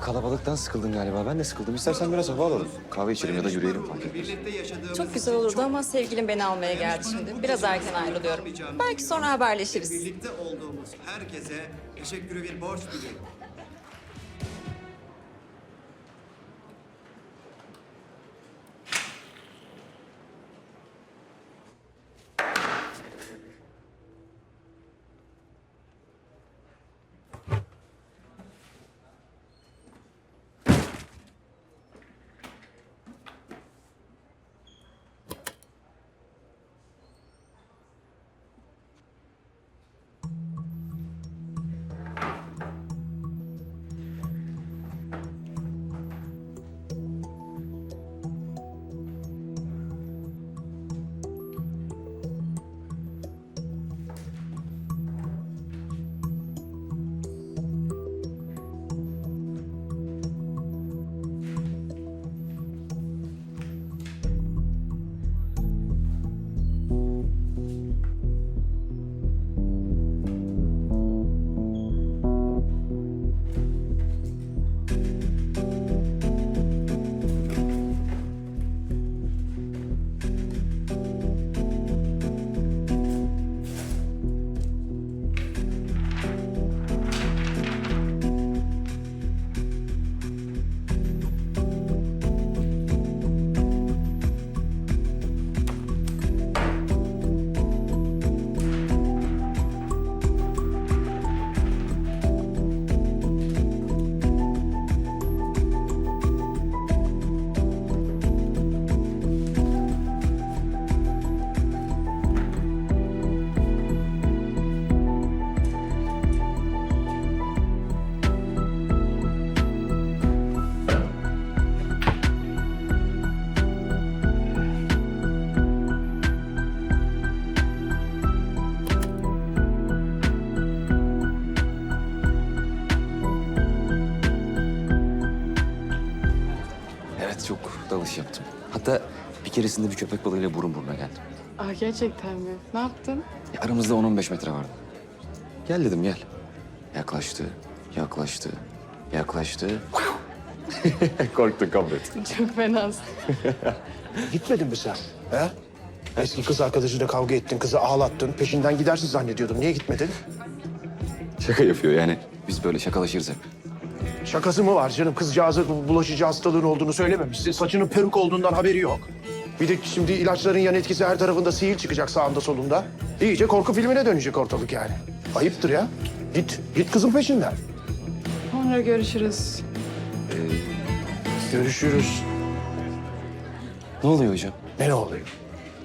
kalabalıktan sıkıldın galiba. Ben de sıkıldım. İstersen biraz hava alalım. Kahve içelim ya da yürüyelim fark etmez. Birlikte yaşadığımız Çok güzel olurdu ama sevgilim beni almaya geldi şimdi. Biraz erken ayrılıyorum. Belki sonra haberleşiriz. birlikte olduğumuz herkese teşekkürü bir borç biliyorum. Çok dalış yaptım. Hatta bir keresinde bir köpek balığıyla burun buruna geldim. Aa, gerçekten mi? Ne yaptın? Ya aramızda 10-15 metre vardı. Gel dedim gel. Yaklaştı, yaklaştı, yaklaştı. Korktun kabul et. Çok fenasın. Gitmedin mi sen? He? Eski kız arkadaşıyla kavga ettin, kızı ağlattın. Peşinden gidersin zannediyordum. Niye gitmedin? Şaka yapıyor yani. Biz böyle şakalaşırız hep. Şakası mı var canım? Kızcağızın bulaşıcı hastalığın olduğunu söylememişsin. Saçının peruk olduğundan haberi yok. Bir de şimdi ilaçların yan etkisi her tarafında sihir çıkacak sağında solunda. İyice korku filmine dönecek ortalık yani. Ayıptır ya. Git, git kızın peşinden. Sonra görüşürüz. Görüşürüz. Ne oluyor hocam? Ne ne oluyor?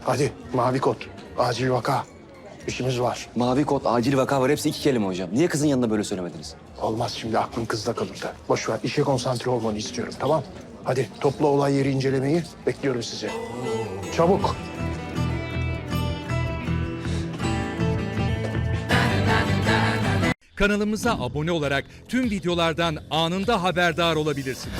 Hadi mavi kod. Acil vaka. İşimiz var. Mavi kod, acil vaka var. Hepsi iki kelime hocam. Niye kızın yanında böyle söylemediniz? Olmaz şimdi aklın kızda kalır da. Boş ver işe konsantre olmanı istiyorum tamam? Hadi topla olay yeri incelemeyi. Bekliyorum sizi. Çabuk. Kanalımıza abone olarak tüm videolardan anında haberdar olabilirsiniz.